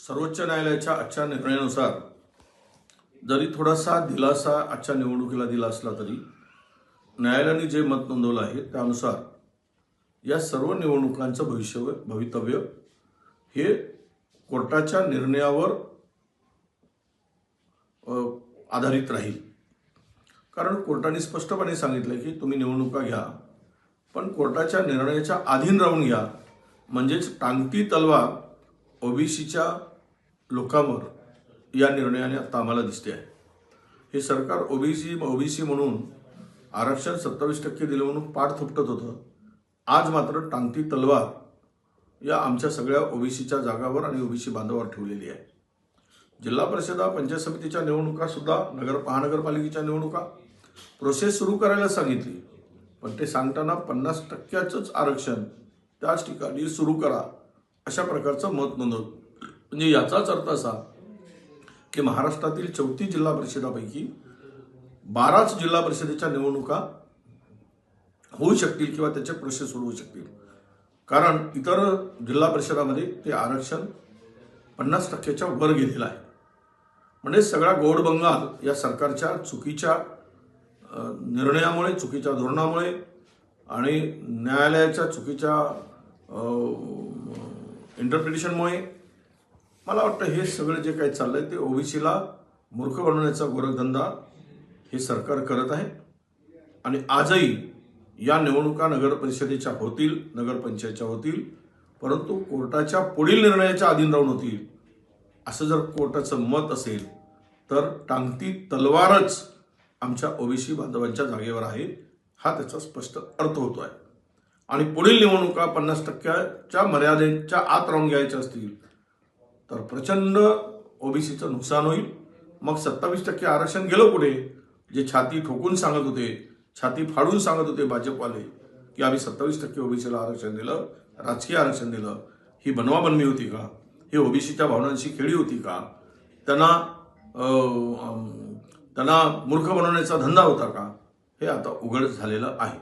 सर्वोच्च न्यायालयाच्या आजच्या निर्णयानुसार जरी थोडासा दिलासा आजच्या निवडणुकीला दिला असला तरी न्यायालयाने जे मत नोंदवलं आहे त्यानुसार या सर्व निवडणुकांचं भविष्य भवितव्य हे कोर्टाच्या निर्णयावर आधारित राहील. कारण कोर्टाने स्पष्टपणे सांगितलं की तुम्ही निवडणुका घ्या पण कोर्टाच्या निर्णयाच्या अधीन राहून घ्या. म्हणजेच टांगती तलवार ओबीसीच्या लोकांवर या निर्णयाने आता आम्हाला दिसते आहे. हे सरकार ओबीसी ओबीसी म्हणून आरक्षण सत्तावीस टक्के दिलं म्हणून पाठ थोपटत होतं. आज मात्र टांगती तलवार या आमच्या सगळ्या ओबीसीच्या जागावर आणि ओबीसी बांधावर ठेवलेली आहे. जिल्हा परिषदा पंचायत समितीच्या निवडणुकासुद्धा नगर महानगरपालिकेच्या निवडणुका. प्रोसेस सुरू करायला सांगितली. पण ते सांगताना पन्नास टक्क्याचंच आरक्षण त्याच ठिकाणी सुरू करा. अशा प्रकारचं मत नोंदवलं म्हणजे याचाच अर्थ असा की महाराष्ट्रातील चौतीस जिल्हा परिषदापैकी बाराच जिल्हा परिषदेच्या निवडणुका होऊ शकतील किंवा त्याचे प्रश्न सोडवू शकतील. कारण इतर जिल्हा परिषदामध्ये ते आरक्षण पन्नास टक्क्याच्या वर गेलेलं आहे. म्हणजे सगळा गोड बंगाल या सरकारच्या चुकीच्या निर्णयामुळे चुकीच्या धोरणामुळे आणि न्यायालयाच्या चुकीच्या इंटरप्रिटेशनमुळे मला वाटतं हे सगळं जे काही चाललं आहे ते ओबीसीला मूर्ख बनवण्याचा गोरखधंदा हे सरकार करत आहे. आणि आजही या निवडणुका नगर परिषदेच्या होतील नगरपंचायतच्या होतील परंतु कोर्टाच्या पुढील निर्णयाच्या अधीन राहून होतील असं जर कोर्टाचं मत असेल तर टांगती तलवारच आमच्या ओबीसी बांधवांच्या जागेवर आहे हा त्याचा स्पष्ट अर्थ होतो आहे आणि पुढील निवडणुका पन्नास टक्क्याच्या मर्यादेच्या आत राहून घ्यायच्या असतील. तर प्रचंड ओबीसीचं नुकसान होईल. मग सत्तावीस टक्के आरक्षण गेलं पुढे जे छाती ठोकून सांगत होते छाती फाडून सांगत होते भाजपवाले की आम्ही सत्तावीस टक्के ओबीसीला आरक्षण दिलं राजकीय आरक्षण दिलं. ही बनवाबनवी होती का? हे ओबीसीच्या भावनांशी खेळी होती का? त्यांना त्यांना मूर्ख बनवण्याचा धंदा होता का? हे आता उघड झालेलं आहे.